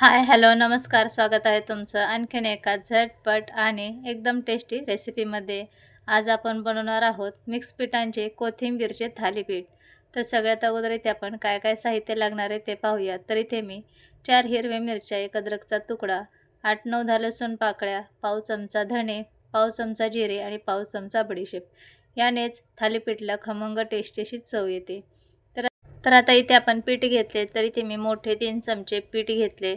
Hi hello नमस्कार स्वागत आहे तुमचं आणखीन एका झटपट आणि एकदम टेस्टी रेसिपीमध्ये. आज आपण बनवणार आहोत मिक्स पिठांचे कोथिंबीरचे थालीपीठ. तर सगळ्यात अगोदर इथे आपण काय काय साहित्य लागणार आहे ते पाहूया. तर इथे मी चार हिरव्या मिरच्या एक अद्रकचा तुकडा आठ नऊ दहा लसूण पाकळ्या पाव चमचा धणे पाव चमचा जिरे आणि पाव चमचा बडीशेप यानेच थालीपीठला खमंग टेस्टीशी चव येते. तर तर आता इथे आपण पीठ घेतले तर इथे मी मोठे तीन चमचे पीठ घेतले.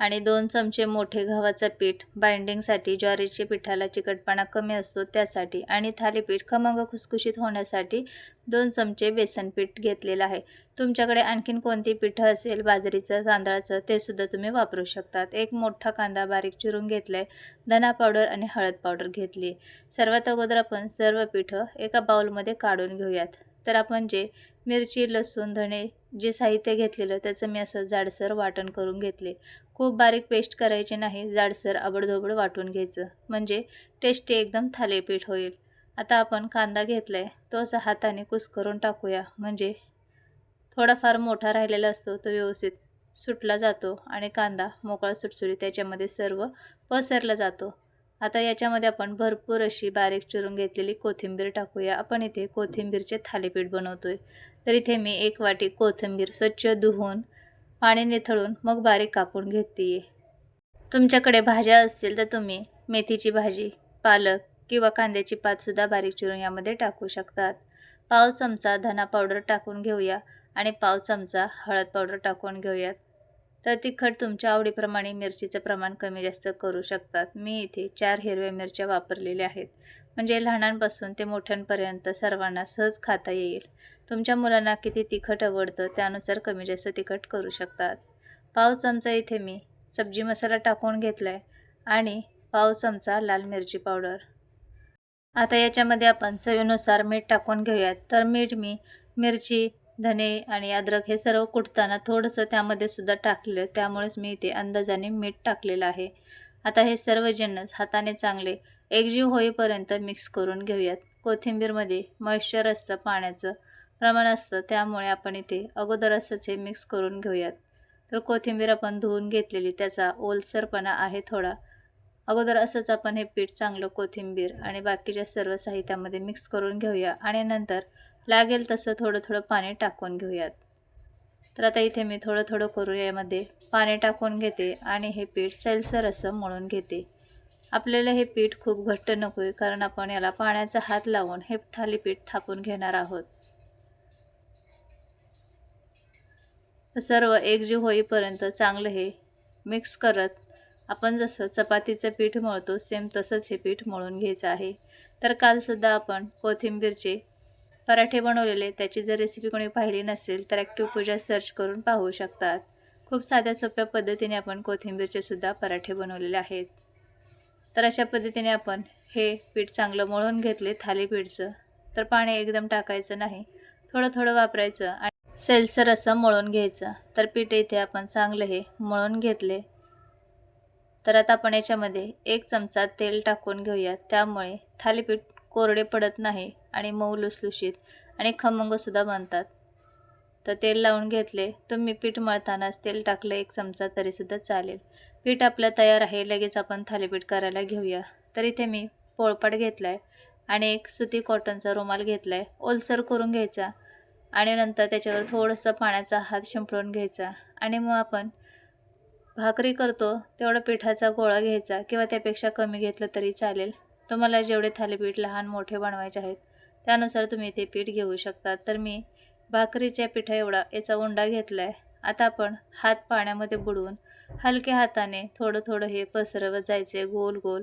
आणि दोन चमचे मोठे गव्हाचं पीठ. बाइंडिंगसाठी ज्वारीच्या पिठाला चिकटपणा कमी असतो त्यासाठी आणि थालीपीठ खमंग खुसखुशीत होण्यासाठी दोन चमचे बेसन पीठ घेतलेलं आहे. तुमच्याकडे आणखीन कोणती पिठं असेल? बाजरीचं तांदळाचं ते सुद्धा तुम्ही वापरू शकतात. एक मोठा कांदा बारीक चिरून घेतला आहे धना पावडर आणि हळद पावडर घेतली. सर्वात अगोदर आपण सर्व पिठं एका बाउलमध्ये काढून घेऊयात. तर आपण जे मिरची लसूण धणे जे साहित्य घेतलेलं त्याचं मी असं जाडसर वाटण करून घेतले. खूप बारीक पेस्ट करायची नाही जाडसर आबडधोबड वाटून घ्यायचं. म्हणजे टेस्टी एकदम थालीपीठ होईल. आता आपण कांदा घेतला आहे तो असा हाताने कुस्करून टाकूया. म्हणजे थोडाफार मोठा राहिलेला असतो तो व्यवस्थित सुटला जातो आणि कांदा मोकळा सुटसुटी त्याच्यामध्ये सर्व पसरला जातो. आता याच्यामध्ये आपण भरपूर अशी बारीक चिरून घेतलेली कोथिंबीर टाकूया. आपण इथे कोथिंबीरचे थालीपीठ बनवतो आहे तर इथे मी एक वाटी कोथिंबीर स्वच्छ धुवून पाणी निथळून मग बारीक कापून घेते तुमच्याकडे भाज्या असतील तर तुम्ही मेथीची भाजी पालक किंवा कांद्याची पातसुद्धा बारीक चिरून यामध्ये टाकू शकतात. पाव चमचा धना पावडर टाकून घेऊया आणि पाव चमचा हळद पावडर टाकून घेऊयात. तर तिखट तुमच्या आवडीप्रमाणे मिरचीचं प्रमाण कमी जास्त करू शकतात. मी इथे चार हिरव्या मिरच्या वापरलेल्या आहेत. म्हणजे लहानांपासून ते मोठ्यांपर्यंत सर्वांना सहज खाता येईल. तुमच्या मुलांना किती तिखट आवडतं त्यानुसार कमी जास्त तिखट करू शकतात. पाव चमचा इथे मी सब्जी मसाला टाकून घेतला आहे आणि पाव चमचा लाल मिरची पावडर. आता याच्यामध्ये आपण चवीनुसार मीठ टाकून घेऊयात. तर मीठ मी मिरची धने आणि अद्रक हे सर्व कुटताना थोडंसं त्यामध्ये सुद्धा टाकलेलं त्यामुळेच मी इथे अंदाजाने मीठ टाकलेलं आहे. आता हे सर्व जिन्नस हाताने चांगले एकजीव होईपर्यंत मिक्स करून घेऊयात. कोथिंबीरमध्ये मॉइश्चर असतं पाण्याचं. प्रमाण असतं त्यामुळे आपण इथे अगोदर असंच हे मिक्स करून घेऊयात. तर कोथिंबीर आपण धुवून घेतलेली त्याचा ओलसरपणा आहे थोडा. अगोदर असंच आपण हे पीठ चांगलं कोथिंबीर आणि बाकीच्या सर्व साहित्यामध्ये मिक्स करून घेऊया आणि नंतर लागेल तसं थोडं थोडं पाणी टाकून घेऊयात. तर आता इथे मी थोडं थोडं करून यामध्ये. पाणी टाकून घेते आणि हे पीठ सैलसर असं मळून घेते. आपल्याला हे पीठ खूप घट्ट नको आहे कारण आपण याला पाण्याचा हात लावून हे थालीपीठ थापून घेणार आहोत. सर्व एकजीव होईपर्यंत चांगलं हे मिक्स करत आपण जसं चपातीचं पीठ मळतो सेम तसंच हे पीठ मळून घ्यायचं आहे. तर कालसुद्धा आपण कोथिंबीरचे पराठे बनवलेले त्याची जर रेसिपी कोणी पाहिली नसेल तर ॲक्टिव्ह पूजा सर्च करून पाहू शकतात. खूप साध्या सोप्या पद्धतीने आपण कोथिंबीरचे सुद्धा पराठे बनवलेले आहेत. तर अशा पद्धतीने आपण हे पीठ चांगलं मळून घेतले थालीपीठचं. तर पाणी एकदम टाकायचं नाही थोडं थोडं वापरायचं आणि सेलसर असं मळून घ्यायचं. तर पीठ इथे आपण चांगलं हे मळून घेतले. तर आता आपण याच्यामध्ये एक चमचा तेल टाकून घेऊया त्यामुळे थालीपीठ कोरडे पडत नाही. आणि मऊ लुसलुशीत आणि खमंगसुद्धा बनतात. तर तेल लावून घेतले. तुम्ही पीठ मळतानाच तेल टाकलं एक चमचा तरीसुद्धा चालेल. पीठ आपलं तयार आहे लगेच आपण थालीपीठ करायला घेऊया. तर इथे मी पोळपाट घेतला आहे आणि एक सुती कॉटनचा रुमाल घेतला आहे ओलसर करून घ्यायचा आणि नंतर त्याच्यावर थोडंसं पाण्याचा हात शिंपडून घ्यायचा आणि मग आपण भाकरी करतो तेवढा पिठाचा गोळा घ्यायचा किंवा त्यापेक्षा कमी घेतलं तरी चालेल. तुम्हाला जेवढे थालीपीठ लहान मोठे बनवायचे आहेत त्यानुसार तुम्ही ते पीठ घेऊ शकता तर मी भाकरीच्या पिठा एवढा याचा उंडा घेतला आहे आता आपण हात पाण्यामध्ये बुडवून हलक्या हाताने थोडं थोडं हे पसरवत जायचे गोल गोल.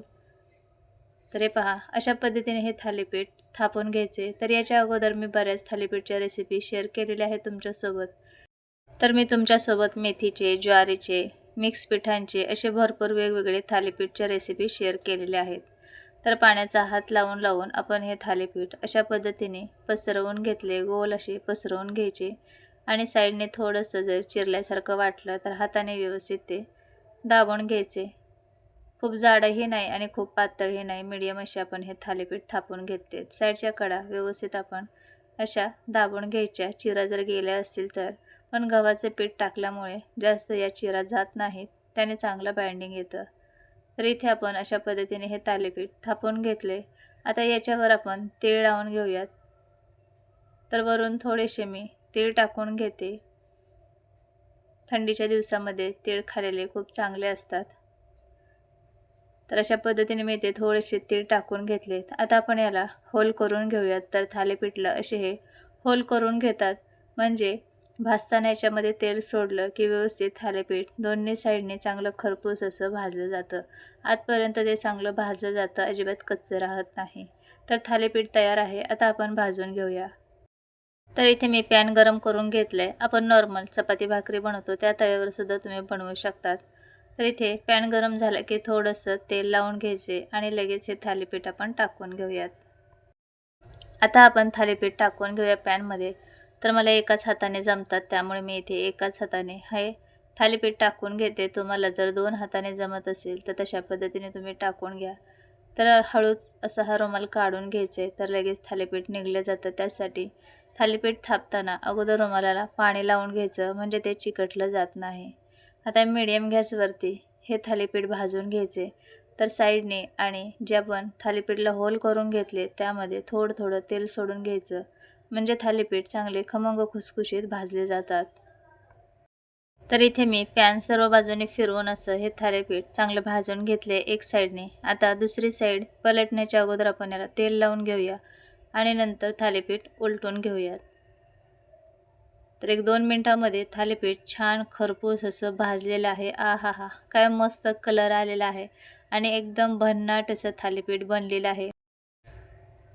तर हे पहा अशा पद्धतीने हे थालीपीठ थापून घ्यायचे. तर याच्या अगोदर मी बऱ्याच थालीपीठच्या रेसिपी शेअर केलेल्या आहेत तुमच्यासोबत. तर मी तुमच्यासोबत मेथीचे ज्वारीचे मिक्स पिठांचे असे भरपूर वेगवेगळे थालीपीठच्या रेसिपी शेअर केलेल्या आहेत. तर पाण्याचा हात लावून लावून आपण हे थालीपीठ अशा पद्धतीने पसरवून घेतले गोल असे पसरवून घ्यायचे. आणि साईडने थोडंसं जर चिरल्यासारखं वाटलं तर हाताने व्यवस्थित ते दाबून घ्यायचे. खूप जाडही नाही आणि खूप पातळही नाही मीडियम असे आपण हे थालीपीठ थापून घेतले. साईडच्या कडा व्यवस्थित आपण अशा दाबून घ्यायच्या. चिरा जर गेल्या असतील तर. पण गव्हाचे पीठ टाकल्यामुळे जास्त या चिरा जात नाहीत. त्याने चांगलं बाइंडिंग येतं. तर इथे आपण अशा पद्धतीने हे तालेपीठ थापून घेतले. आता याच्यावर आपण तीळ लावून घेऊयात. तर वरून थोडेसे मी तीळ टाकून घेते. थंडीच्या दिवसामध्ये तीळ खाल्लेले खूप चांगले असतात. तर अशा पद्धतीने मी ते थोडेसे तीळ टाकून घेतलेत. आता आपण याला होल करून घेऊयात. तर थालीपीठला असे हे होल करून घेतात. म्हणजे भाजताना याच्यामध्ये तेल सोडलं की व्यवस्थित थालीपीठ. दोन्ही साईडने चांगलं खरपूस असं भाजलं जातं. आतपर्यंत ते चांगलं भाजलं जातं अजिबात कच्चं राहत नाही. तर थालीपीठ तयार आहे आता आपण भाजून घेऊया. तर इथे मी पॅन गरम करून घेतलं आहे आपण नॉर्मल चपाती भाकरी बनवतो त्या तव्यावर सुद्धा तुम्ही बनवू शकतात. तर इथे पॅन गरम झालं की थोडंसं तेल लावून घ्यायचे आणि लगेच हे थालीपीठ आपण टाकून घेऊयात. आता आपण थालीपीठ टाकून घेऊया पॅनमध्ये. तर मला एकाच हाताने जमतात त्यामुळे मी इथे एकाच हाताने हे थालीपीठ टाकून घेते. तुम्हाला जर दोन हाताने जमत असेल तर तशा पद्धतीने तुम्ही टाकून घ्या. तर हळूच असा हा रुमाल काढून घ्यायचे तर लगेच थालीपीठ निघलं जातं. त्यासाठी थालीपीठ थापताना अगोदर रुमालाला पाणी लावून घ्यायचं म्हणजे ते चिकटलं जात नाही. आता मिडियम गॅसवरती हे थालीपीठ भाजून घ्यायचे. तर साईडने आणि जे आपण थालीपीठला होल करून घेतले त्यामध्ये थोडं थोडं तेल सोडून घ्यायचं. म्हणजे थालीपीठ चांगले खमंग खुसखुशीत भाजले जातात. तर इथे मी पॅन सर्व बाजूने फिरवून असं हे थालीपीठ चांगलं भाजून घेतले एक साईडने. आता दुसरी साईड पलटण्याच्या अगोदर आपण याला तेल लावून घेऊया आणि नंतर थालीपीठ उलटून घेऊयात. तर एक दोन मिनटामध्ये थालीपीठ छान खरपूस असं भाजलेलं आहे. आ हा हा काय मस्त कलर आलेला आहे आणि एकदम भन्नाट असं थालीपीठ बनलेलं आहे.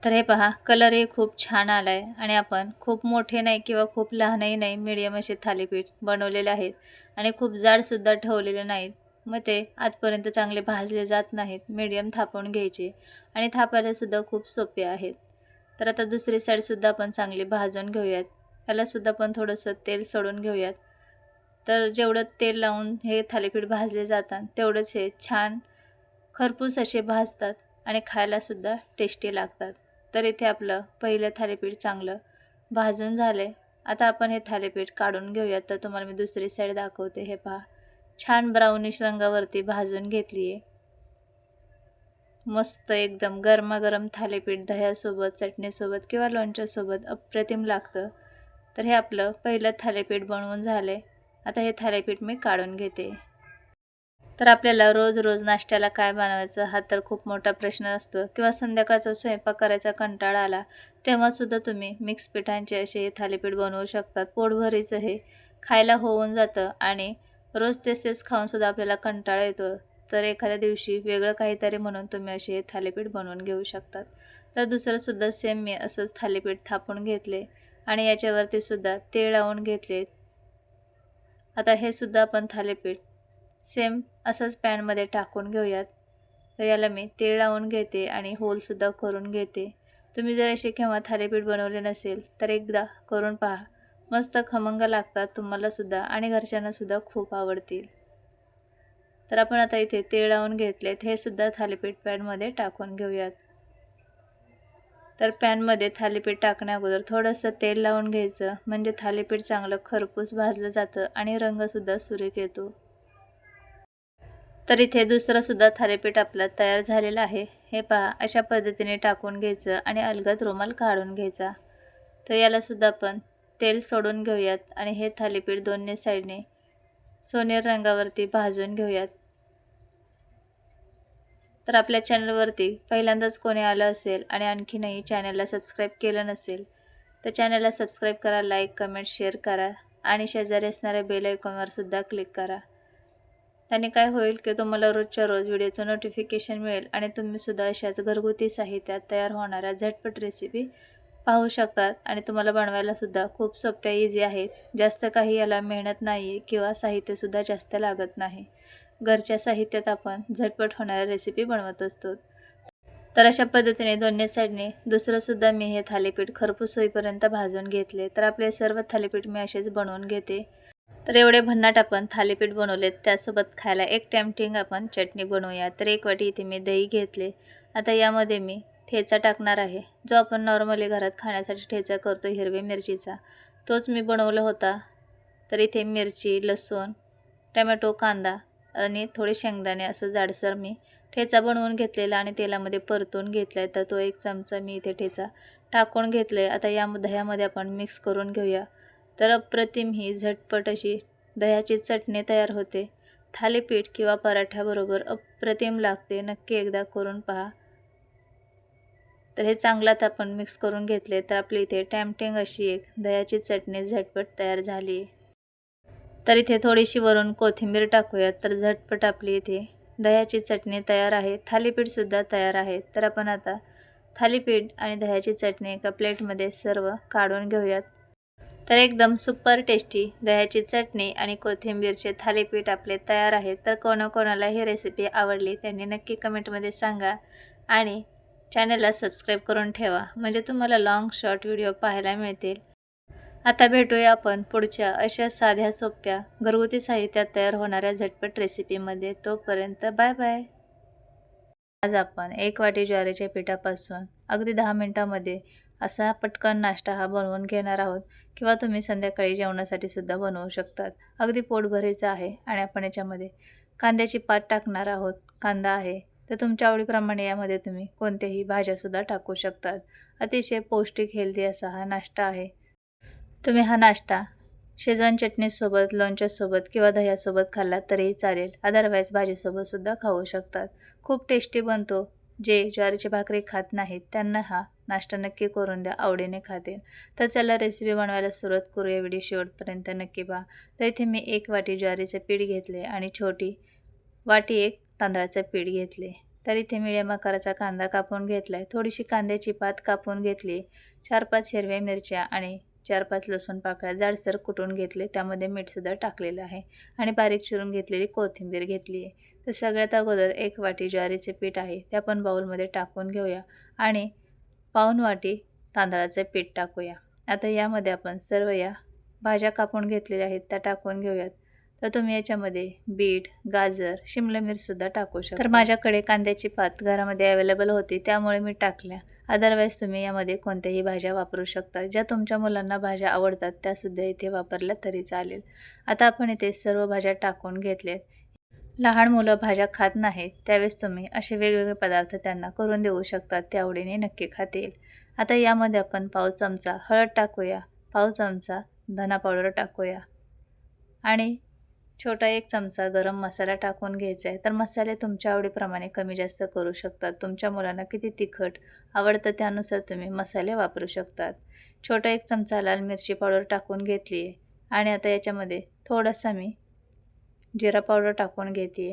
तर हे पहा कलरही खूप छान आला आहे आणि आपण खूप मोठे नाही किंवा खूप लहानही नाही मीडियम असे थालीपीठ बनवलेले आहेत आणि खूप जाडसुद्धा ठेवलेले नाहीत. मग ते आजपर्यंत चांगले भाजले जात नाहीत मीडियम थापून घ्यायचे आणि थापायलासुद्धा खूप सोपे आहेत. तर आता दुसरी साईडसुद्धा आपण चांगली भाजून घेऊयात. यालासुद्धा पण थोडंसं तेल सोडून घेऊयात. तर जेवढं तेल लावून हे थालीपीठ भाजले जातात तेवढंच हे छान खरपूस असे भाजतात आणि खायलासुद्धा टेस्टी लागतात. तर इथे आपलं पहिलं थालीपीठ चांगलं भाजून झालं आता आपण हे थालीपीठ काढून घेऊयात. तर तुम्हाला मी दुसरी साईड दाखवते. हे पहा. छान ब्राउनिश रंगावरती भाजून घेतली आहे मस्त एकदम गरमागरम थालीपीठ दह्यासोबत चटणीसोबत किंवा लोणच्यासोबत अप्रतिम लागतं. तर हे आपलं पहिलं थालीपीठ बनवून झालं आहे आता हे थालीपीठ मी काढून घेते. तर आपल्याला रोज रोज नाश्त्याला काय बनवायचं हा तर खूप मोठा प्रश्न असतो. किंवा संध्याकाळचा स्वयंपाक करायचा कंटाळा आला तेव्हासुद्धा तुम्ही मिक्स पिठांचे असे थालीपीठ बनवू शकतात पोटभरीचं हे खायला होऊन जातं आणि रोज तेच तेच खाऊनसुद्धा आपल्याला कंटाळा येतो. तर एखाद्या दिवशी वेगळं काहीतरी म्हणून तुम्ही असे थालीपीठ बनवून घेऊ शकतात. तर दुसरंसुद्धा सेम मी असंच थालीपीठ थापून घेतले आणि याच्यावरती सुद्धा तेळ लावून घेतले. आता हे सुद्धा आपण थालीपीठ सेम असंच पॅनमध्ये टाकून घेऊयात. तर याला मी तेळ लावून घेते आणि होलसुद्धा करून घेते. तुम्ही जर असे केव्हा थालीपीठ बनवले नसेल तर एकदा करून पहा. मस्त खमंग लागतात तुम्हालासुद्धा आणि घरच्यांनासुद्धा खूप आवडतील. तर आपण आता इथे तेळ लावून घेतलेत. हे सुद्धा थालीपीठ पॅनमध्ये टाकून घेऊयात. तर पॅनमध्ये थालीपीठ टाकण्या अगोदर थोडंसं तेल लावून घ्यायचं. म्हणजे थालीपीठ चांगलं खरपूस भाजलं जातं आणि रंगसुद्धा सुरेख येतो. तर इथे दुसरंसुद्धा थालीपीठ आपलं तयार झालेलं आहे. हे पहा अशा पद्धतीने टाकून घ्यायचं आणि अलगद रुमाल काढून घ्यायचा. तर यालासुद्धा आपण तेल सोडून घेऊयात आणि हे थालीपीठ दोन्ही साईडने सोनेर रंगावरती भाजून घेऊयात. तर आपल्या चॅनलवरती पहिल्यांदाच कोणी आलं असेल आणि आणखीनही चॅनलला सबस्क्राईब केलं नसेल तर चॅनलला सबस्क्राईब करा लाईक कमेंट शेअर करा आणि शेजारी असणाऱ्या बेल आयकॉनवरसुद्धा क्लिक करा. त्याने काय होईल की तुम्हाला रोजच्या रोज व्हिडिओचं नोटिफिकेशन मिळेल आणि तुम्हीसुद्धा अशाच घरगुती साहित्यात तयार होणाऱ्या झटपट रेसिपी पाहू शकतात. आणि तुम्हाला बनवायला सुद्धा खूप सोप्या इझी आहेत. जास्त काही याला मेहनत नाही आहे किंवा साहित्यसुद्धा जास्त लागत नाही. घरच्या साहित्यात आपण झटपट होणाऱ्या रेसिपी बनवत असतो. तर अशा पद्धतीने दोन्ही साईडने दुसरंसुद्धा मी हे थालीपीठ खरपूस होईपर्यंत भाजून घेतले. तर आपले सर्व थालीपीठ मी असेच बनवून घेते. तर एवढे भन्नाट आपण थालीपीठ बनवलेत त्यासोबत खायला एक टॅमटिंग आपण चटणी बनवूया. तर एक वाटी इथे मी दही घेतले. आता यामध्ये मी ठेचा टाकणार आहे जो आपण नॉर्मली घरात खाण्यासाठी ठेचा करतो हिरवी मिरचीचा. तोच मी बनवला होता. तर इथे मिरची लसूण टमॅटो कांदा आणि थोडे शेंगदाणे असं जाडसर मी ठेचा बनवून घेतलेला आणि तेलामध्ये परतून घेतला आहे तर तो एक चमचा मी इथे ठेचा टाकून घेतला आहे आता या दह्यामध्ये आपण मिक्स करून घेऊया. तर अप्रतिम ही झटपट अशी दह्याची चटणी तयार होते. थालीपीठ किंवा पराठ्याबरोबर अप्रतिम लागते. नक्की एकदा करून पहा. तर हे चांगलात आपण मिक्स करून घेतले तर आपली इथे टॅमटिंग अशी एक दह्याची चटणी झटपट तयार झाली. तर इथे थोडीशी वरून कोथिंबीर टाकूयात. तर झटपट आपली इथे दह्याची चटणी तयार आहे. थालीपीठसुद्धा तयार आहे. तर आपण आता थालीपीठ आणि दह्याची चटणी एका प्लेटमध्ये सर्व काढून घेऊयात. तर एकदम सुपर टेस्टी दह्याची चटणी आणि कोथिंबीरचे थालीपीठ आपले तयार आहेत तर कोणाकोणाला ही रेसिपी आवडली त्यांनी नक्की कमेंटमध्ये सांगा आणि चॅनलला सबस्क्राईब करून ठेवा म्हणजे तुम्हाला लाँग शॉर्ट व्हिडिओ पाहायला मिळतील. आता भेटूया आपण पुढच्या अशा साध्या सोप्या घरगुती साहित्यात तयार होणाऱ्या झटपट रेसिपीमध्ये तोपर्यंत बाय बाय आज आपण एक वाटी ज्वारीच्या पिठापासून अगदी दहा मिनटामध्ये असा पटकन नाश्ता हा बनवून घेणार आहोत किंवा तुम्ही संध्याकाळी जेवणासाठी सुद्धा बनवू शकतात. अगदी पोटभरीचा आहे आणि आपण याच्यामध्ये कांद्याची पात टाकणार आहोत. कांदा आहे. तर तुमच्या आवडीप्रमाणे यामध्ये तुम्ही कोणत्याही भाज्यासुद्धा टाकू शकतात. अतिशय पौष्टिक हेल्दी असा हा नाश्ता आहे. तुम्ही हा नाश्ता शेजवान चटणीसोबत लोणच्यासोबत किंवा दह्यासोबत खाल्ला तरीही चालेल. अदरवाईज भाजीसोबतसुद्धा खाऊ शकतात. खूप टेस्टी बनतो. जे ज्वारीची भाकरी खात नाहीत त्यांना हा नाश्ता नक्की करून द्या आवडीने खातील तर चला रेसिपी बनवायला सुरुवात करूया व्हिडिओ शेवटपर्यंत. नक्की पहा. तर इथे मी एक वाटी ज्वारीचे पीठ घेतले आणि छोटी वाटी एक तांदळाचं पीठ घेतले. तर इथे मिडियम आकाराचा कांदा कापून घेतला आहे थोडीशी कांद्याची पात कापून घेतली. चार पाच हिरव्या मिरच्या आणि चार पाच लसूण पाकळ्या जाडसर कुटून घेतले. त्यामध्ये मीठसुद्धा टाकलेलं आहे. आणि बारीक चिरून घेतलेली कोथिंबीर घेतली. आहे तर सगळ्यात अगोदर एक वाटी ज्वारीचे पीठ आहे. ते आपण बाऊलमध्ये टाकून घेऊया. आणि पाऊन वाटी तांदळाचे पीठ टाकूया. आता यामध्ये आपण सर्व या भाज्या कापून घेतलेल्या आहेत त्या टाकून घेऊयात. तर तुम्ही याच्यामध्ये बीट गाजर शिमला मिरसुद्धा टाकू शकता. तर माझ्याकडे कांद्याची पात घरामध्ये अवेलेबल होती त्यामुळे मी टाकल्या. अदरवाईज तुम्ही यामध्ये कोणत्याही भाज्या वापरू शकता. ज्या तुमच्या मुलांना भाज्या आवडतात त्यासुद्धा इथे वापरल्या तरी चालेल. आता आपण इथे सर्व भाज्या टाकून घेतल्यात. लहान मुलं भाज्या खात नाहीत त्यावेळेस तुम्ही असे वेगवेगळे पदार्थ त्यांना करून देऊ शकतात ते आवडीने नक्की खातील आता यामध्ये आपण पाव चमचा हळद टाकूया पाव चमचा धना पावडर टाकूया. आणि छोटा एक चमचा गरम मसाला टाकून घ्यायचा आहे. तर मसाले तुमच्या आवडीप्रमाणे कमी जास्त करू शकतात. तुमच्या मुलांना किती तिखट आवडतं त्यानुसार तुम्ही मसाले वापरू शकतात. छोटा एक चमचा लाल मिरची पावडर टाकून घेतली आहे आणि आता याच्यामध्ये थोडासा मी जिरा पावडर टाकून घेते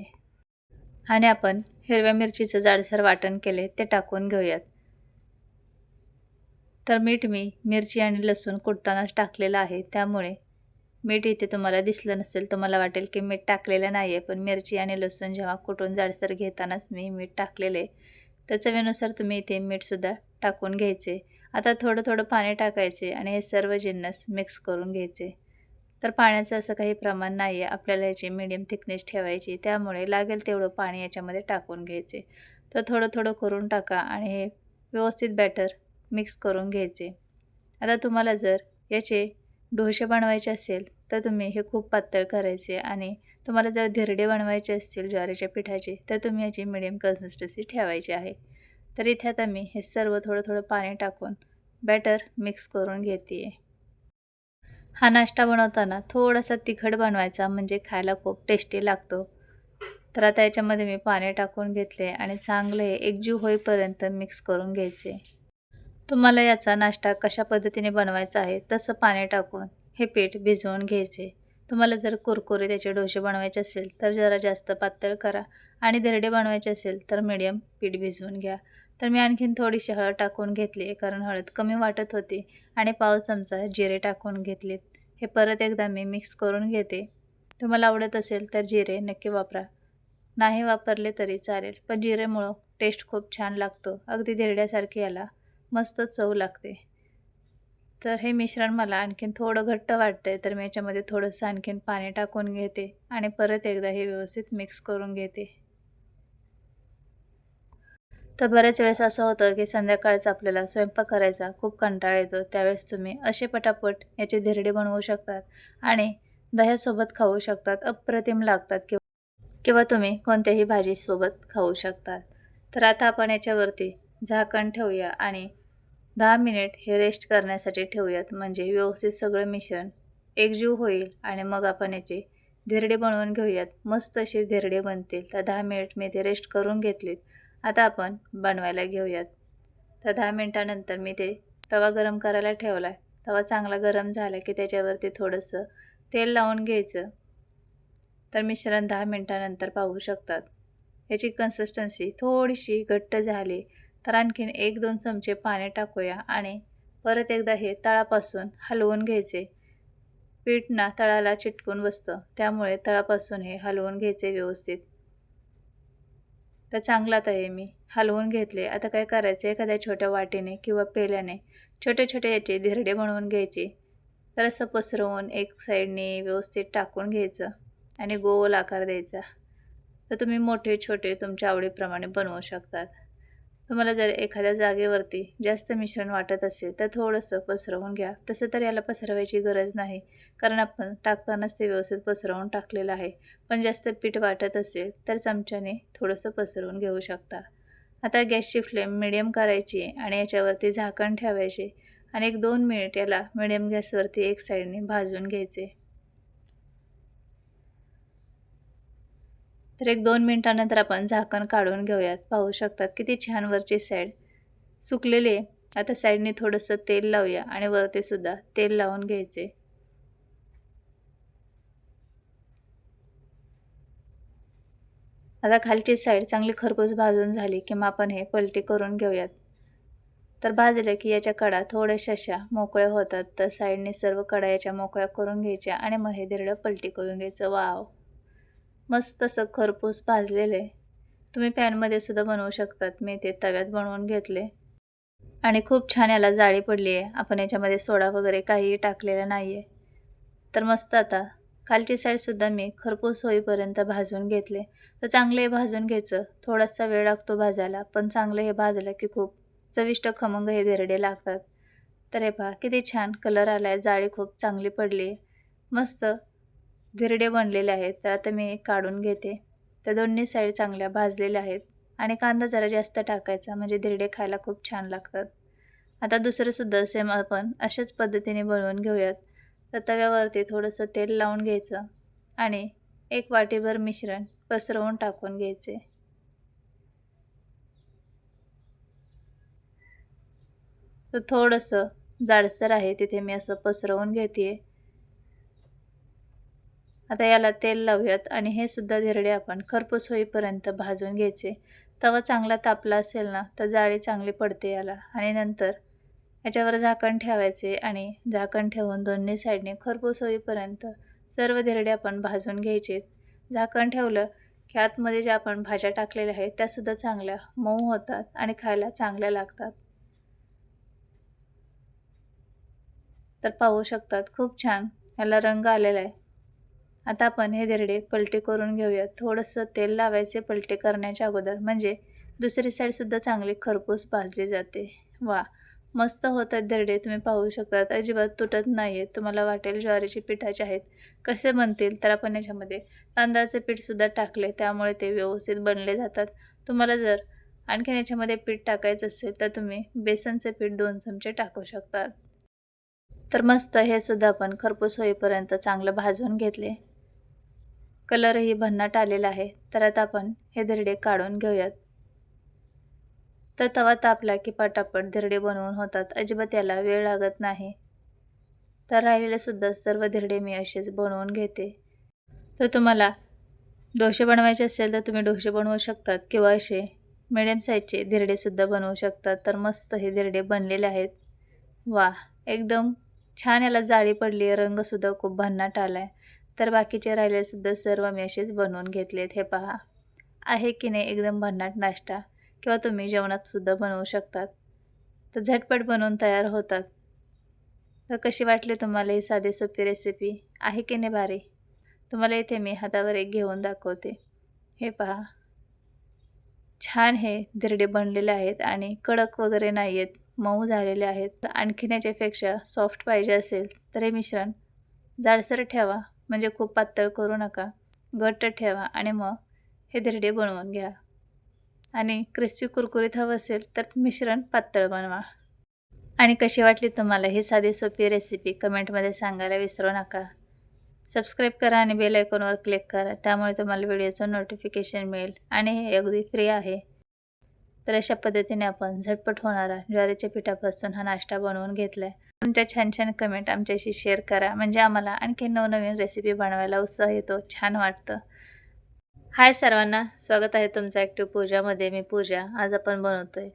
आणि आपण हिरव्या मिरचीचं जाडसर वाटण केले ते टाकून घेऊयात. तर मीठ मी मिरची आणि लसूण कुटतानाच टाकलेलं आहे त्यामुळे मीठ इथे तुम्हाला दिसलं नसेल तुम्हाला वाटेल की मीठ टाकलेलं नाही आहे पण मिरची आणि लसूण जेव्हा कुटून जाडसर घेतानाच मी मीठ टाकलेले तर चवीनुसार तुम्ही इथे मीठसुद्धा टाकून घ्यायचे. आता थोडं थोडं पाणी टाकायचे आणि हे सर्व जिन्नस मिक्स करून घ्यायचे. तर पाण्याचं असं काही प्रमाण नाही आहे आपल्याला याची मिडियम थिकनेस ठेवायची त्यामुळे लागेल तेवढं पाणी याच्यामध्ये टाकून घ्यायचे. तर थोडं थोडं करून टाका आणि हे व्यवस्थित बॅटर मिक्स करून घ्यायचे. आता तुम्हाला जर याचे डोसे बनवायचे असेल तर तुम्ही हे खूप पातळ करायचे आणि तुम्हाला जर धिरडे बनवायचे असतील ज्वारीच्या पिठाचे तर तुम्ही याची मिडियम कन्सिस्टन्सी ठेवायची आहे. तर इथे आता मी हे सर्व थोडं थोडं पाणी टाकून बॅटर मिक्स करून घेते आहे हा नाश्ता बनवताना थोडासा तिखट बनवायचा म्हणजे खायला खूप टेस्टी लागतो. तर आता याच्यामध्ये मी पाणी टाकून घेतले आणि चांगले एकजीव होईपर्यंत मिक्स करून घ्यायचे. तुम्हाला याचा नाश्ता कशा पद्धतीने बनवायचा आहे तसं पाणी टाकून हे पीठ भिजवून घ्यायचे. तुम्हाला जर कुरकुरे त्याचे डोसे बनवायचे असेल तर जरा जास्त पातळ करा आणि दरडे बनवायचे असेल तर मिडियम पीठ भिजवून घ्या. तर मी आणखीन थोडीशी हळद टाकून घेतली कारण हळद कमी वाटत होती आणि पाव चमचा जिरे टाकून घेतलेत. हे परत एकदा मी मिक्स करून घेते. तुम्हाला आवडत असेल तर जिरे नक्की वापरा. नाही वापरले तरी चालेल पण जिरेमुळं टेस्ट खूप छान लागतो. अगदी धिरड्यासारखी याला मस्त चव लागते. तर हे मिश्रण मला आणखीन थोडं घट्ट वाटतं आहे तर मी याच्यामध्ये थोडंसं आणखीन पाणी टाकून घेते आणि परत एकदा हे व्यवस्थित मिक्स करून घेते. तर बऱ्याच वेळेस असं होतं की संध्याकाळचं आपल्याला स्वयंपाक करायचा खूप कंटाळा येतो त्यावेळेस तुम्ही असे पटापट याचे धिरडे बनवू शकतात आणि दह्यासोबत खाऊ शकतात अप्रतिम लागतात किंवा किंवा तुम्ही कोणत्याही भाजीसोबत खाऊ शकतात. तर आता आपण याच्यावरती झाकण ठेवूया आणि दहा मिनिट हे रेस्ट करण्यासाठी ठेवूयात. म्हणजे व्यवस्थित सगळं मिश्रण एकजीव होईल आणि मग आपण याचे धिरडे बनवून घेऊयात. मस्त असे धिरडे बनतील. तर दहा मिनिट मी ते रेस्ट करून घेतलेत. आता आपण बनवायला घेऊयात. तर दहा मिनटानंतर मी ते तवा गरम करायला ठेवला आहे तवा चांगला गरम झाला की त्याच्यावरती थोडंसं तेल लावून घ्यायचं. तर मिश्रण दहा मिनटानंतर पाहू शकतात. याची कन्सिस्टन्सी थोडीशी घट्ट झाली. तर आणखीन एक दोन चमचे पाणी टाकूया आणि परत एकदा हे तळापासून हलवून घ्यायचे. पीठ ना तळाला चिटकून बसतं. त्यामुळे तळापासून हे हलवून घ्यायचे व्यवस्थित. तर चांगलात आहे मी. हलवून घेतले. आता काय करायचं? एखाद्या छोट्या वाटीने किंवा पेल्याने छोटे छोटे याचे धिरडे बनवून घ्यायचे. तर असं पसरवून एक साईडने व्यवस्थित टाकून घ्यायचं आणि गोल आकार द्यायचा. तर तुम्ही मोठे छोटे तुमच्या आवडीप्रमाणे बनवू शकतात. तुम्हाला जर एखाद्या जागेवरती जास्त मिश्रण वाटत असेल तर थोडंसं पसरवून घ्या. तसं तर याला पसरवायची गरज नाही कारण आपण टाकतानाच ते व्यवस्थित पसरवून टाकलेलं आहे. पण जास्त पीठ वाटत असेल तर चमच्याने थोडंसं पसरवून घेऊ शकता. आता गॅसची फ्लेम मिडियम करायची आणि याच्यावरती झाकण ठेवायचे आणि एक दोन मिनिट याला मिडियम गॅसवरती एक साईडने भाजून घ्यायचे. तर एक दोन मिनटानंतर आपण झाकण काढून घेऊयात. पाहू शकतात किती छान वरची साईड सुकलेली आहे. आता साईडने थोडंसं तेल लावूया आणि वरती सुद्धा तेल लावून घ्यायचे. आता खालची साईड चांगली खरपूस भाजून झाली की मग आपण हे पलटी करून घेऊयात. तर भाजलं की याच्या कडा थोड्याशा अशा मोकळ्या होतात. तर साईडने सर्व कडा याच्या मोकळ्या करून घ्यायच्या आणि मग हे दिरडं पलटी करून घ्यायचं. वाव! मस्त असं खरपूस भाजलेलं. आहे तुम्ही पॅनमध्ये सुद्धा बनवू शकतात. मी ते तव्यात बनवून घेतले. आणि खूप छान याला जाळी पडली आहे. आपण याच्यामध्ये सोडा वगैरे काहीही टाकलेलं नाही आहे तर मस्त आता. खालची साईडसुद्धा मी खरपूस होईपर्यंत भाजून घेतले. तर चांगले हे भाजून घ्यायचं. थोडासा वेळ लागतो भाजायला. पण चांगलं हे भाजलं की खूप चविष्ट खमंग हे धेरडे लागतात. तर हे पहा किती छान कलर आला आहे जाळी खूप चांगली पडली. आहे मस्त. धिरडे बनलेले आहेत तर आता मी काढून घेते. त्या दोन्ही साईड चांगल्या भाजलेल्या आहेत आणि कांदा जरा जास्त टाकायचा म्हणजे धिरडे खायला खूप छान लागतात. आता दुसरंसुद्धा सेम आपण अशाच पद्धतीने बनवून घेऊयात. तर तव्यावरती थोडंसं तेल लावून घ्यायचं आणि एक वाटीभर मिश्रण पसरवून टाकून घ्यायचे. तर थोडंसं जाडसर आहे तिथे मी असं पसरवून घेते आता याला तेल लावूयात आणि हे सुद्धा धिरडे आपण खरपूस होईपर्यंत भाजून घ्यायचे. तवा चांगला तापला असेल ना तर जाळी चांगली पडते याला. आणि नंतर याच्यावर झाकण ठेवायचे आणि झाकण ठेवून दोन्ही साईडने खरपूस होईपर्यंत सर्व धिरडे आपण भाजून घ्यायचे. झाकण ठेवलं की आतमध्ये ज्या आपण भाज्या टाकलेल्या आहेत त्यासुद्धा चांगल्या मऊ होतात आणि खायला चांगल्या लागतात. तर पाहू शकतात खूप छान. याला रंग आलेला आहे. आता आपण हे दिरडे पलटे करून घेऊयात. थोडंसं तेल लावायचे पलटे करण्याच्या अगोदर म्हणजे दुसरी साईडसुद्धा चांगली खरपूस भाजली जाते. वा मस्त होतात दरडे तुम्ही पाहू शकतात. अजिबात तुटत नाही आहेत तुम्हाला वाटेल ज्वारीचे पिठाचे आहेत कसे बनतील तर आपण याच्यामध्ये तांदळाचे पीठसुद्धा टाकले त्यामुळे ते व्यवस्थित बनले जातात. तुम्हाला जर आणखीन याच्यामध्ये पीठ टाकायचं असेल तर तुम्ही बेसनचे पीठ दोन चमचे टाकू शकतात तर मस्त हे सुद्धा आपण खरपूस होईपर्यंत चांगलं भाजून घेतले. कलरही भन्नाट आलेला आहे. तर आता आपण हे धिरडे काढून घेऊयात. तर तवा तापला की पटापट धिरडे बनवून होतात. अजिबात याला वेळ लागत नाही. तर राहिलेले सुद्धा सर्व धिरडे मी असेच बनवून घेते. तर तुम्हाला डोसे बनवायचे असेल तर तुम्ही डोसे बनवू शकतात किंवा असे मिडियम साईजचे धिरडेसुद्धा बनवू शकतात. तर मस्त हे धिरडे बनलेले आहेत. वा एकदम छान याला जाळी पडली आहे रंगसुद्धा खूप भन्नाट आला आहे तर बाकीचे राहिलेसुद्धा सर्व मी असेच बनवून घेतलेत हे पहा. आहे की नाही एकदम भन्नाट नाश्ता किंवा तुम्ही जेवणातसुद्धा बनवू शकतात. तर झटपट बनवून तयार होतात. तर कशी वाटली तुम्हाला ही साधी सोपी रेसिपी आहे की नाही भारी? तुम्हाला इथे मी हातावर एक घेऊन दाखवते. हे पहा. छान हे धिरडे बनलेले आहेत आणि कडक वगैरे नाही आहेत मऊ झालेले आहेत. तर आणखीन याच्यापेक्षा सॉफ्ट पाहिजे असेल तर हे मिश्रण जाडसर ठेवा. म्हणजे खूप पातळ करू नका. घट्ट ठेवा आणि मग हे धिरडे बनवून घ्या. आणि क्रिस्पी कुरकुरीत हवं असेल तर मिश्रण पातळ बनवा. आणि कशी वाटली तुम्हाला ही साधी सोपी रेसिपी कमेंटमध्ये सांगायला विसरू नका. सबस्क्राईब करा आणि बेल आयकॉनवर क्लिक करा. त्यामुळे तुम्हाला व्हिडिओचं नोटिफिकेशन मिळेल आणि हे अगदी फ्री आहे. तर अशा पद्धतीने आपण झटपट होणारा ज्वारीच्या पिठापासून हा नाश्ता बनवून घेतला आहे तुमच्या छान छान कमेंट आमच्याशी शेअर करा. म्हणजे आम्हाला आणखी नवनवीन रेसिपी बनवायला उत्साह येतो. छान वाटतं. हाय सर्वांना. स्वागत आहे तुमचं ॲक्टिव्ह पूजामध्ये मी पूजा. आज आपण बनवतोय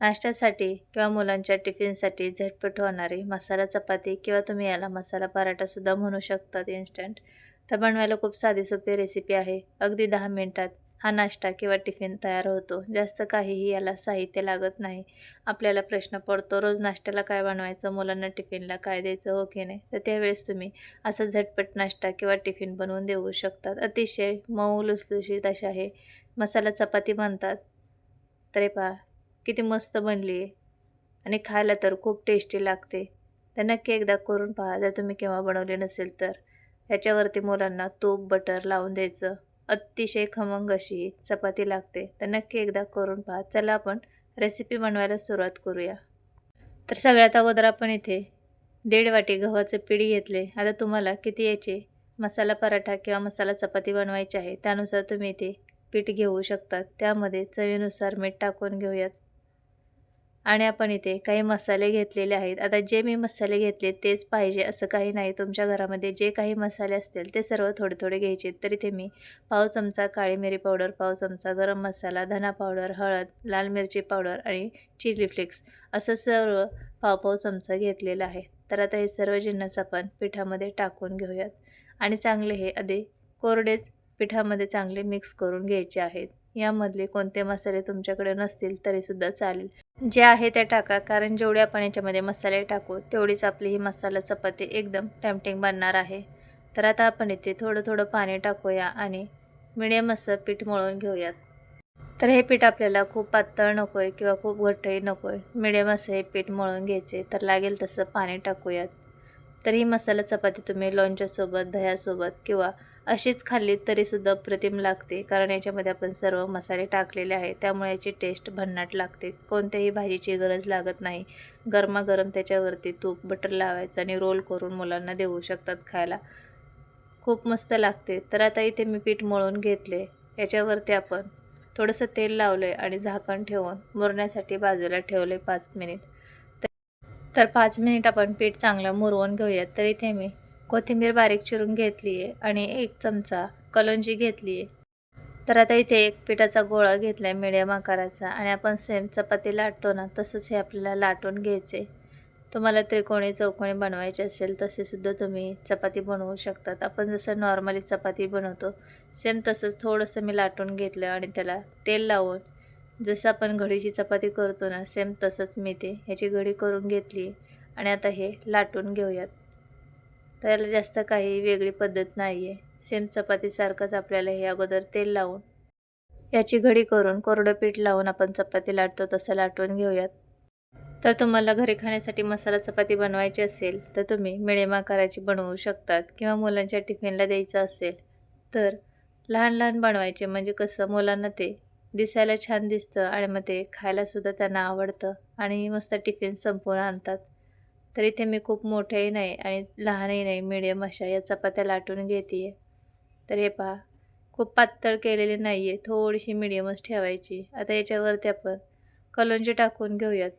नाश्त्यासाठी किंवा मुलांच्या टिफिनसाठी झटपट होणारी मसाला चपाती किंवा तुम्ही याला मसाला पराठासुद्धा म्हणू शकतात इन्स्टंट तर बनवायला खूप साधी सोपी रेसिपी आहे. अगदी दहा मिनटात हा नाश्ता किंवा टिफिन तयार होतो. जास्त काहीही याला साहित्य लागत नाही. आपल्याला प्रश्न पडतो रोज नाश्त्याला काय बनवायचं? मुलांना टिफिनला काय द्यायचं? हो की नाही? तर त्यावेळेस तुम्ही असं झटपट नाश्ता किंवा टिफिन बनवून देऊ शकतात अतिशय मऊ लुसलुशीत अशा आहे. मसाला चपाती बनतात तरी पहा किती मस्त बनली आहे. आणि खायला तर खूप टेस्टी लागते. तर नक्की एकदा करून पहा. जर तुम्ही केव्हा बनवले नसेल तर. याच्यावरती मुलांना तूप बटर लावून द्यायचं. अतिशय खमंग अशी चपाती लागते. तर नक्की एकदा करून पहा. चला आपण रेसिपी बनवायला सुरुवात करूया. तर सगळ्यात अगोदर आपण इथे दीड वाटी गव्हाचं पीठ घेतले. आता तुम्हाला किती याचे मसाला पराठा किंवा मसाला चपाती बनवायची आहे त्यानुसार तुम्ही इथे पीठ घेऊ शकतात त्यामध्ये चवीनुसार मीठ टाकून घेऊयात. आणि आपण इथे काही मसाले घेतलेले आहेत. आता जे मी मसाले घेतले तेच पाहिजे असं काही नाही. तुमच्या घरामध्ये जे काही मसाले असतील ते सर्व थोडे थोडे घ्यायचे. तर इथे मी पाव चमचा काळी मिरी पावडर पाव चमचा गरम मसाला धना पावडर हळद लाल मिरची पावडर आणि चिली फ्लेक्स असं सर्व पाव पाव चमचा घेतलेला आहे. तर आता हे सर्व जिन्नस आपण पिठामध्ये टाकून घेऊयात. आणि चांगले हे आधी कोरडेच पिठामध्ये चांगले मिक्स करून घ्यायचे आहेत. यामधले कोणते मसाले तुमच्याकडे नसतील तरीसुद्धा चालेल. जे आहे ते टाका कारण जेवढे आपण याच्यामध्ये मसाले टाकू तेवढीच आपली ही मसाला चपाती एकदम टेम्पटिंग बनणार आहे. तर आता आपण इथे थोडं थोडं पाणी टाकूया आणि मिडियम असं पीठ मळून घेऊयात. तर हे पीठ आपल्याला खूप पातळ नको आहे किंवा खूप घट्टही नको आहे मिडियम असं हे पीठ मळून घ्यायचे तर लागेल तसं पाणी टाकूयात. तर ही मसाला चपाती तुम्ही लोणच्यासोबत दह्यासोबत किंवा अशीच खाल्ली तरीसुद्धा अप्रतिम लागते कारण याच्यामध्ये आपण सर्व मसाले टाकलेले आहे त्यामुळे याची टेस्ट भन्नाट लागते. कोणत्याही भाजीची गरज लागत नाही. गरमागरम त्याच्यावरती तूप बटर लावायचं आणि रोल करून मुलांना देऊ शकतात खायला. खूप मस्त लागते. तर आता इथे मी पीठ मळून घेतले. याच्यावरती आपण थोडंसं तेल लावले आणि झाकण ठेवून मुरण्यासाठी बाजूला ठेवले पाच मिनिट तर पाच मिनिट आपण पीठ चांगलं मुरवून घेऊयात. तर इथे मी कोथिंबीर बारीक चिरून घेतली आहे आणि एक चमचा कलोंजी घेतली आहे तर आता इथे एक पिठाचा गोळा घेतला आहे मिडियम आकाराचा आणि आपण सेम चपाती लाटतो ना तसंच हे आपल्याला लाटून घ्यायचे तुम्हाला त्रिकोणी चौकोणी बनवायचे असेल तसेसुद्धा तुम्ही चपाती बनवू शकतात. आपण जसं नॉर्मली चपाती बनवतो सेम तसंच थोडंसं मी लाटून घेतलं आणि त्याला तेल लावून जसं आपण घडीची चपाती करतो ना सेम तसंच मी ते ह्याची घडी करून घेतली आणि आता हे लाटून घेऊयात. त्याला जास्त काही वेगळी पद्धत नाही आहे सेम चपातीसारखंच आपल्याला हे अगोदर तेल लावून याची घडी करून कोरडं पीठ लावून आपण चपाती लाटतो तसं लाटून घेऊयात. तर तुम्हाला घरी खाण्यासाठी मसाला चपाती बनवायची असेल तर तुम्ही मिळेमा आकाराची बनवू शकतात किंवा मुलांच्या टिफिनला द्यायचं असेल तर लहान लहान बनवायचे. म्हणजे कसं मुलांना ते दिसायला छान दिसतं आणि मग ते खायलासुद्धा त्यांना आवडतं आणि मस्त टिफिन संपूर्ण आणतात. तर इथे मी खूप मोठेही नाही आणि लहानही नाही मिडियम अशा या चपात्या लाटून घेते आहे तर हे पहा खूप पातळ केलेली नाही आहे थोडीशी मिडियमच ठेवायची. आता याच्यावरती आपण कलोंजी टाकून घेऊयात.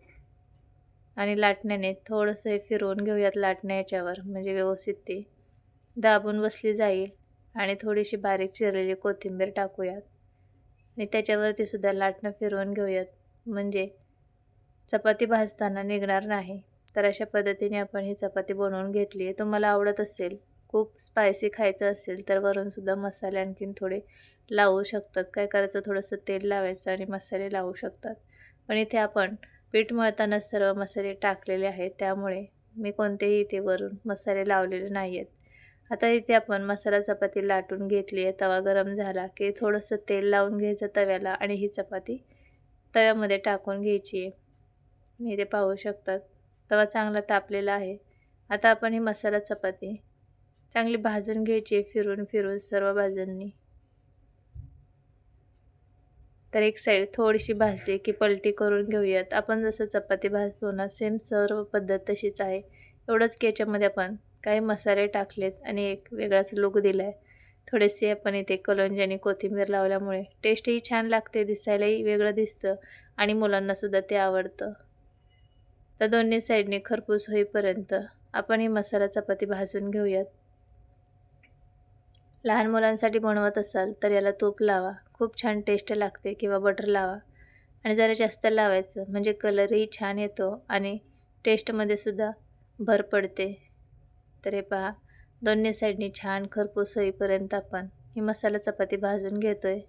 आणि लाटण्याने थोडंसं हे फिरवून घेऊयात लाटण्या याच्यावर म्हणजे व्यवस्थित ती दाबून बसली जाईल. आणि थोडीशी बारीक चिरलेली कोथिंबीर टाकूयात. आणि त्याच्यावरती सुद्धा लाटणं फिरवून घेऊयात. म्हणजे चपाती भाजताना निघणार नाही. तर अशा पद्धतीने आपण ही चपाती बनवून घेतली आहे. तुम्हाला आवडत असेल खूप स्पायसी खायचं असेल तर वरूनसुद्धा मसाले आणखीन थोडे लावू शकतात. काय करायचं थोडंसं तेल लावायचं आणि मसाले लावू शकतात. पण इथे आपण पीठ मळताना सर्व मसाले टाकलेले आहेत. त्यामुळे मी कोणतेही इथे वरून मसाले लावलेले नाही आहेत आता इथे आपण मसाला चपाती लाटून घेतली आहे. तवा गरम झाला की थोडंसं तेल लावून घ्यायचं तव्याला आणि ही चपाती तव्यामध्ये टाकून घ्यायची आहे. मी इथे पाहू शकतात. तवा चांगला तापलेला आहे. आता आपण ही मसाला चपाती. चांगली भाजून घ्यायची फिरून फिरून सर्व बाजूंनी. तर एक साईड थोडीशी भाजली की पलटी करून घेऊयात. आपण जसं चपाती भाजतो ना सेम सर्व पद्धत तशीच आहे. एवढंच की याच्यामध्ये आपण काही मसाले टाकलेत आणि एक वेगळाच लुक दिला आहे थोडेसे आपण इथे कलंजी आणि कोथिंबीर लावल्यामुळे टेस्टही छान लागते दिसायलाही वेगळं दिसतं आणि मुलांनासुद्धा ते आवडतं. तर दोन्ही साईडने खरपूस होईपर्यंत आपण ही मसाला चपाती भाजून घेऊयात. लहान मुलांसाठी बनवत असाल तर याला तूप लावा. खूप छान टेस्ट लागते किंवा बटर लावा. आणि जरा जास्त लावायचं म्हणजे कलरही छान येतो आणि टेस्टमध्ये सुद्धा भर पडते. तर हे पहा दोन्ही साईडनी छान खरपूस होईपर्यंत आपण ही मसाला चपाती भाजून घेतो आहे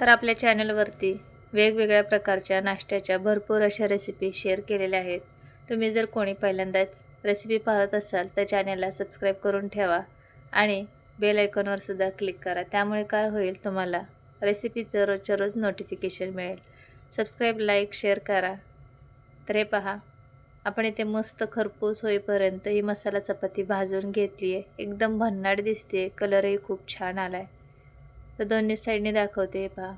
तर आपल्या चॅनलवरती वेगवेगळ्या प्रकारच्या नाश्त्याच्या भरपूर अशा रेसिपी शेअर केलेल्या आहेत. तुम्ही जर कोणी पहिल्यांदाच रेसिपी पाहत असाल तर चॅनलला सबस्क्राईब करून ठेवा आणि बेल आयकॉनवर सुद्धा क्लिक करा. त्यामुळे काय होईल तुम्हाला रेसिपीचं रोजच्या रोज नोटिफिकेशन मिळेल. सबस्क्राईब लाईक शेअर करा. तर हे पहा आपण इथे मस्त खरपूस होईपर्यंत ही मसाला चपाती भाजून घेतली आहे एकदम भन्नाट दिसते कलरही खूप छान आला आहे तर दोन्ही साईडने दाखवते हे पहा.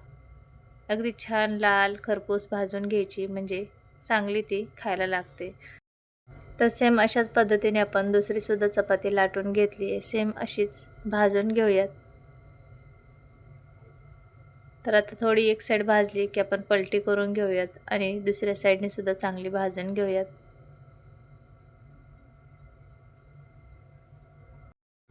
अगदी छान लाल खरपूस भाजून घ्यायची म्हणजे चांगली ती खायला लागते. तर सेम अशाच पद्धतीने आपण दुसरीसुद्धा चपाती लाटून घेतली आहे. सेम अशीच भाजून घेऊयात. तर आता थोडी एक साईड भाजली की आपण पलटी करून घेऊयात आणि दुसऱ्या साईडने सुद्धा चांगली भाजून घेऊयात.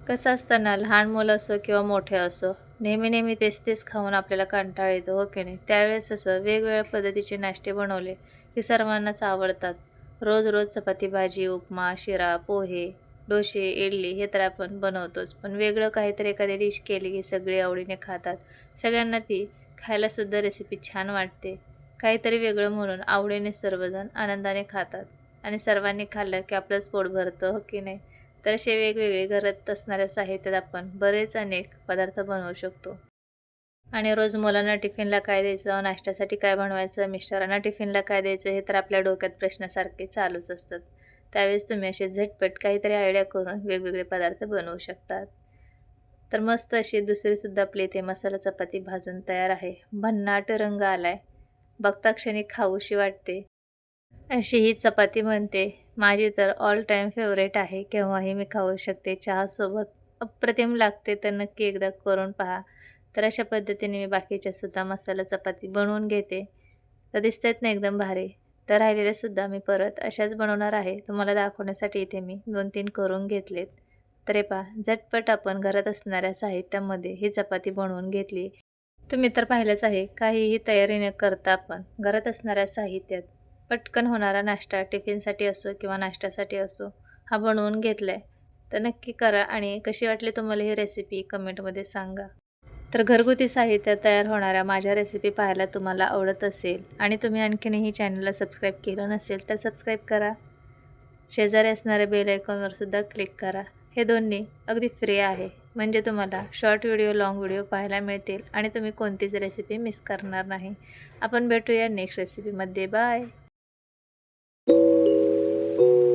कसं असताना लहान मुलं असो किंवा मोठे असो नेहमी नेहमी तेच तेच खाऊन आपल्याला कंटाळ येतो हो की नाही? त्यावेळेस असं वेगवेगळ्या पद्धतीचे नाश्ते बनवले की सर्वांनाच आवडतात. रोज रोज चपाती भाजी उपमा शिरा पोहे डोसे इडली हे तर आपण बनवतोच. पण वेगळं काहीतरी एखादी डिश केली की सगळे आवडीने खातात. सगळ्यांना ती खायलासुद्धा रेसिपी छान वाटते. काहीतरी वेगळं म्हणून आवडीने सर्वजण आनंदाने खातात. आणि सर्वांनी खाल्लं की आपलंच पोट भरतं हो की नाही? तर असे वेगवेगळे घरात असणाऱ्या साहित्यात आपण बरेच अनेक पदार्थ बनवू शकतो. आणि रोज मुलांना टिफिनला काय द्यायचं नाश्त्यासाठी काय बनवायचं मिस्टरांना टिफिनला काय द्यायचं हे तर आपल्या डोक्यात प्रश्नासारखे चालूच असतात. त्यावेळेस तुम्ही असे झटपट काहीतरी आयडिया करून वेगवेगळे पदार्थ बनवू शकतात. तर मस्त अशी दुसरीसुद्धा आपली इथे मसाला चपाती भाजून तयार आहे. भन्नाट रंग आलाय. बघता क्षणी खाऊशी वाटते. अशी ही चपाती म्हणते माझी तर ऑल टाईम फेवरेट आहे. केव्हाही मी खाऊ शकते. चहासोबत अप्रतिम लागते तर नक्की एकदा करून पहा. तर अशा पद्धतीने मी बाकीच्या सुद्धा मसाला चपाती बनवून घेते. तर दिसतात ना एकदम भारी. तर राहिलेल्यासुद्धा मी परत अशाच बनवणार आहे. तुम्हाला दाखवण्यासाठी इथे मी दोन तीन करून घेतलेत. तर हे पहा झटपट आपण घरात असणाऱ्या साहित्यामध्ये ही चपाती बनवून घेतली. तुम्ही तर पाहिलंच आहे काहीही तयारी न करता आपण घरात असणाऱ्या साहित्यात पटकन होणारा नाश्ता टिफिनसाठी असो किंवा नाश्त्यासाठी असो हा बनवून घेतला आहे तर नक्की करा आणि कशी वाटली तुम्हाला ही रेसिपी कमेंटमध्ये सांगा. तर घरगुती साहित्य तयार होणाऱ्या माझ्या रेसिपी पाहायला तुम्हाला आवडत असेल आणि तुम्ही आणखीनही चॅनलला सबस्क्राईब केलं नसेल तर सबस्क्राईब करा. शेजारी असणाऱ्या बेल आयकॉनवर सुद्धा क्लिक करा. हे दोन्ही अगदी फ्री आहे. म्हणजे तुम्हाला शॉर्ट व्हिडिओ लाँग व्हिडिओ पाहायला मिळतील आणि तुम्ही कोणतीच रेसिपी मिस करणार नाही. आपण भेटूया नेक्स्ट रेसिपीमध्ये बाय Thank you.